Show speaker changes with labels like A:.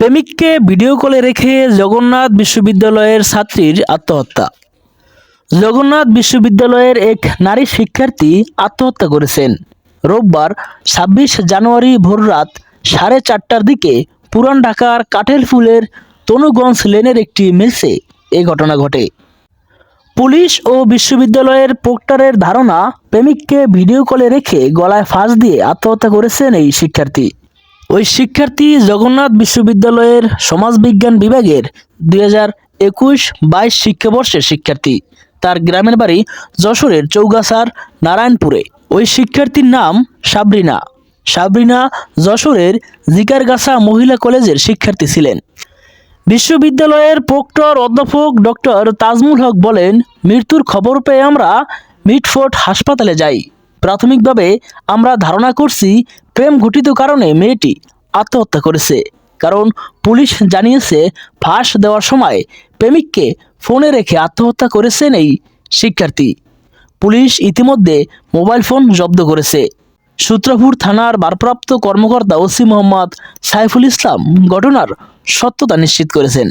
A: প্রেমিককে ভিডিও কলে রেখে জগন্নাথ বিশ্ববিদ্যালয়ের ছাত্রীর আত্মহত্যা। জগন্নাথ বিশ্ববিদ্যালয়ের এক নারী শিক্ষার্থী আত্মহত্যা করেছেন। রোববার ছাব্বিশ জানুয়ারি ভোররাত সাড়ে চারটার দিকে পুরান ঢাকার কাঠের ফুলের তনুগঞ্জ লেনের একটি মিলসে এ ঘটনা ঘটে। পুলিশ ও বিশ্ববিদ্যালয়ের পোক্টারের ধারণা, প্রেমিককে ভিডিও কলে রেখে গলায় ফাঁস দিয়ে আত্মহত্যা করেছেন এই শিক্ষার্থী। ওই শিক্ষার্থী জগন্নাথ বিশ্ববিদ্যালয়ের সমাজবিজ্ঞান বিভাগের দুই হাজার একুশ বাইশ শিক্ষাবর্ষের শিক্ষার্থী। তার গ্রামের বাড়ি যশোরের চৌগাছার নারায়ণপুরে। ওই শিক্ষার্থীর নাম সাবরিনা। সাবরিনা যশোরের জিকারগাছা মহিলা কলেজের শিক্ষার্থী ছিলেন। বিশ্ববিদ্যালয়ের প্রক্টর অধ্যাপক ডক্টর তাজমুল হক বলেন, মৃত্যুর খবর পেয়ে আমরা মিটফোর্ট হাসপাতালে যাই। প্রাথমিকভাবে আমরা ধারণা করছি প্রেম ঘটিত কারণে মেয়েটি আত্মহত্যা করেছে। কারণ পুলিশ জানিয়েছে, ফাঁস দেওয়ার সময় প্রেমিককে ফোনে রেখে আত্মহত্যা করেছেন এই শিক্ষার্থী। পুলিশ ইতিমধ্যে মোবাইল ফোন জব্দ করেছে। সূত্রপুর থানার ভারপ্রাপ্ত কর্মকর্তা ওসি মোহাম্মদ সাইফুল ইসলাম ঘটনার সত্যতা নিশ্চিত করেছেন।